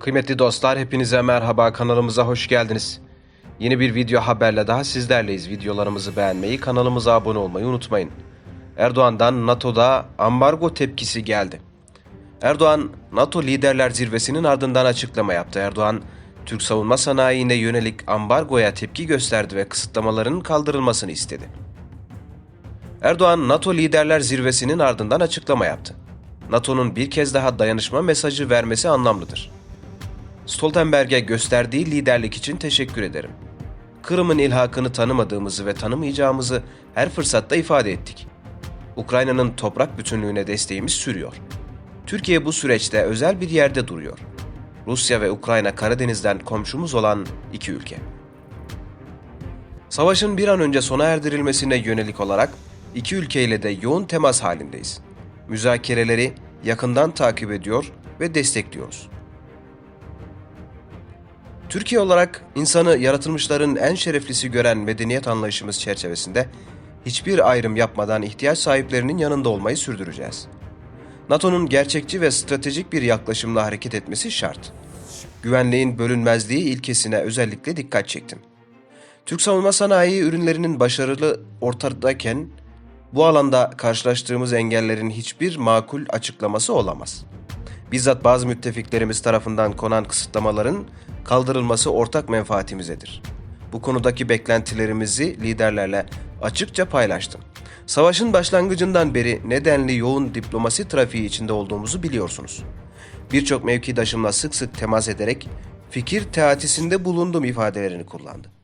Kıymetli dostlar hepinize merhaba kanalımıza hoş geldiniz. Yeni bir video haberle daha sizlerleyiz. Videolarımızı beğenmeyi, kanalımıza abone olmayı unutmayın. Erdoğan'dan NATO'da ambargo tepkisi geldi. Erdoğan, NATO liderler zirvesinin ardından açıklama yaptı. Erdoğan, Türk savunma sanayine yönelik ambargoya tepki gösterdi ve kısıtlamaların kaldırılmasını istedi. Erdoğan, NATO liderler zirvesinin ardından açıklama yaptı. NATO'nun bir kez daha dayanışma mesajı vermesi anlamlıdır. Stoltenberg'e gösterdiği liderlik için teşekkür ederim. Kırım'ın ilhakını tanımadığımızı ve tanımayacağımızı her fırsatta ifade ettik. Ukrayna'nın toprak bütünlüğüne desteğimiz sürüyor. Türkiye bu süreçte özel bir yerde duruyor. Rusya ve Ukrayna Karadeniz'den komşumuz olan iki ülke. Savaşın bir an önce sona erdirilmesine yönelik olarak iki ülkeyle de yoğun temas halindeyiz. Müzakereleri yakından takip ediyor ve destekliyoruz. Türkiye olarak insanı yaratılmışların en şereflisi gören medeniyet anlayışımız çerçevesinde hiçbir ayrım yapmadan ihtiyaç sahiplerinin yanında olmayı sürdüreceğiz. NATO'nun gerçekçi ve stratejik bir yaklaşımla hareket etmesi şart. Güvenliğin bölünmezliği ilkesine özellikle dikkat çektim. Türk savunma sanayi ürünlerinin başarılı ortadayken bu alanda karşılaştığımız engellerin hiçbir makul açıklaması olamaz. Bizzat bazı müttefiklerimiz tarafından konan kısıtlamaların kaldırılması ortak menfaatimizedir. Bu konudaki beklentilerimizi liderlerle açıkça paylaştım. Savaşın başlangıcından beri nedenli yoğun diplomasi trafiği içinde olduğumuzu biliyorsunuz. Birçok mevkidaşımla sık sık temas ederek fikir teatisinde bulundum ifadelerini kullandı.